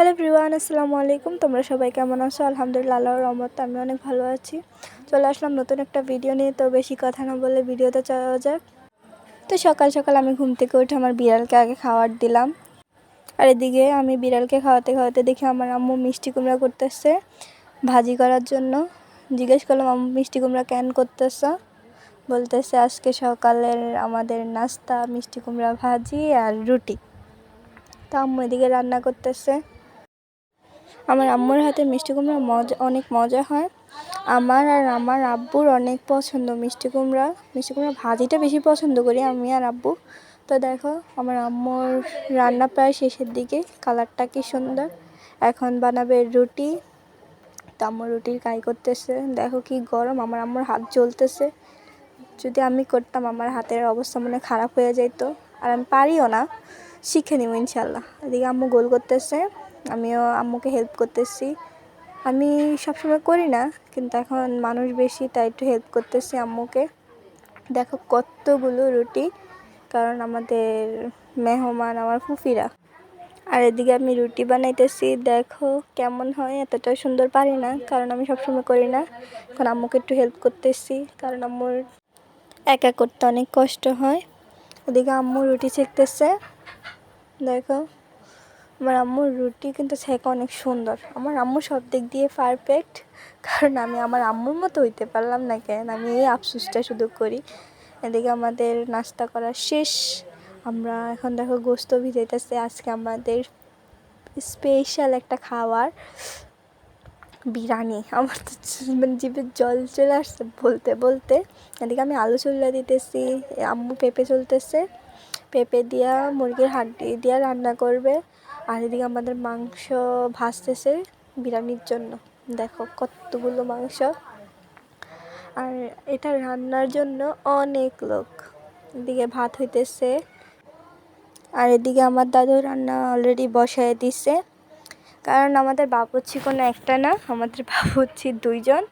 Hello Priyan আসসালামু আলাইকুম। তোমরা সবাই কেমন আছো? আলহামদুলিল্লাহ, আল্লাহর রহমত আমি অনেক ভালো আছি। চলে আসলাম নতুন একটা ভিডিও নিয়ে। তো বেশি কথা না বলে ভিডিওতে যাওয়া যাক তো সকাল সকাল আমি ঘুম থেকে উঠে আমার বিড়ালকে আগে খাবার দিলাম। আর এদিকে আমি বিড়ালকে খাওয়াতে খাওয়াতে দেখি আমার আম্মু মিষ্টি কুমড়া করতেছে ভাজি করার জন্য। জিজ্ঞেস করলাম, আম্মু, মিষ্টি কুমড়া কেন করতেছ? বলতেছে, আজকে সকালের আমাদের নাস্তা, মিষ্টি কুমড়া ভাজি আর রুটি। তা আম্মু এদিকে রান্না করতেছে। আমার আম্মুর হাতে মিষ্টি কুমড়া মজা অনেক মজা হয়। আমার আর আমার আব্বুর অনেক পছন্দ মিষ্টি কুমড়া। মিষ্টি কুমড়া ভাজিটা বেশি পছন্দ করি আমি আর আব্বু। তো দেখো, আমার আম্মুর রান্না প্রায় শেষের দিকে। কালারটা কি সুন্দর। এখন বানাবে রুটি। তো আম্মু রুটির কাই করতেছে। দেখো কি গরম, আমার আম্মুর হাত জ্বলতেছে। যদি আমি করতাম, আমার হাতের অবস্থা মনে খারাপ হয়ে যেত আর আমি পারিও না। শিখে নিব ইনশাল্লাহ। এদিকে আম্মু গোল করতেছে। আমিও আম্মুকে হেল্প করতেছি। আমি সবসময় করি না, কিন্তু এখন মানুষ বেশি, তাই একটু হেল্প করতেছি আম্মুকে। দেখো কতগুলো রুটি, কারণ আমাদের মেহমান আমার ফুফিরা। আর এদিকে আমি রুটি বানাইতেছি, দেখো কেমন হয়, এতটাও সুন্দর পারি না, কারণ আমি সবসময় করি না। এখন আম্মুকে একটু হেল্প করতেছি, কারণ আম্মুর একা করতে অনেক কষ্ট হয়। ওদিকে আম্মু রুটি ছেঁকতেছে, দেখো। আমার আম্মুর রুটি কিন্তু ছেঁকা অনেক সুন্দর। আমার আম্মু সব দিক দিয়ে পারফেক্ট কারণ আমি আমার আম্মুর মতো হইতে পারলাম না কেন? আমি এই আফসোসটা শুধু করি। এদিকে আমাদের নাস্তা করা শেষ। আমরা এখন দেখো গোস্ত ভিজাইতেছে। আজকে আমাদের স্পেশাল একটা খাবার বিরিয়ানি। আমার তো মানে জিভে জল চলে আসছে বলতে বলতে। এদিকে আমি আলু চুল্লা দিতেছি। আম্মু পেঁপে চলতেছে। পেঁপে দিয়া মুরগির হাড্ডি দিয়া রান্না করবে। আর এদিকে আমাদের মাংস ভাজতেছে বিরিয়ানির জন্য। দেখো কতগুলো মাংস। আর এটা রান্নার জন্য অনেক লোক। এদিকে ভাত হইতেছে। আর এদিকে আমার দাদু রান্না অলরেডি বসায় দিছে। কারণ আমাদের বাবুচ্ছি কোনো একটা না, আমাদের বাবুচ্ছি দুইজন।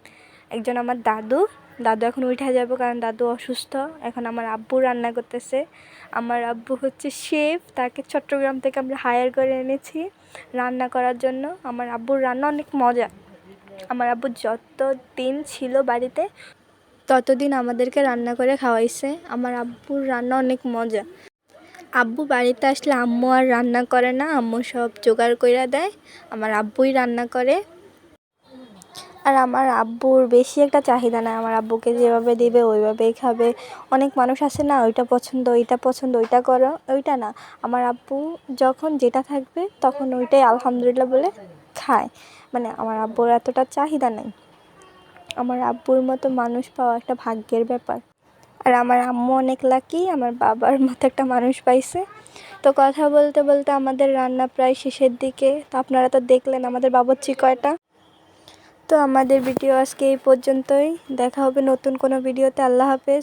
একজন আমার দাদু। দাদু এখন উঠে যাব কারণ দাদু অসুস্থ। এখন আমার আব্বু রান্না করতেছে। আমার আব্বু হচ্ছে শেফ, তাকে চট্টগ্রাম থেকে আমরা হায়ার করে এনেছি রান্না করার জন্য। আমার আব্বুর রান্না অনেক মজা। আমার আব্বু যত দিন ছিল বাড়িতে, ততদিন আমাদেরকে রান্না করে খাওয়াইছে। আমার আব্বুর রান্না অনেক মজা। আব্বু বাড়িতে আসলে আম্মু আর রান্না করে না, আম্মু সব জোগাড় কইরা দেয়। আমার আব্বুই রান্না করে। আর আমার আব্বুর বেশি একটা চাহিদা নাই। আমার আব্বুকে যেভাবে দিবে, ওইভাবেই খাবে। অনেক মানুষ আছে না, ওইটা পছন্দ ওইটা পছন্দ, ওইটা করো, ওইটা না। আমার আব্বু যখন যেটা থাকবে, তখন ওইটাই আলহামদুলিল্লাহ বলে খায়। মানে আমার আব্বুর এতটা চাহিদা নেই। আমার আব্বুর মতো মানুষ পাওয়া একটা ভাগ্যের ব্যাপার। আর আমার আম্মু অনেক লাকি আমার বাবার মতো একটা মানুষ পাইছে। তো কথা বলতে বলতে আমাদের রান্না প্রায় শেষের দিকে। তো আপনারা তো দেখলেন আমাদের বাবচ্চি কয়টা। তো আমাদের ভিডিও আজকে এই পর্যন্তই। দেখা হবে নতুন কোনো ভিডিওতে আল্লাহ হাফেজ।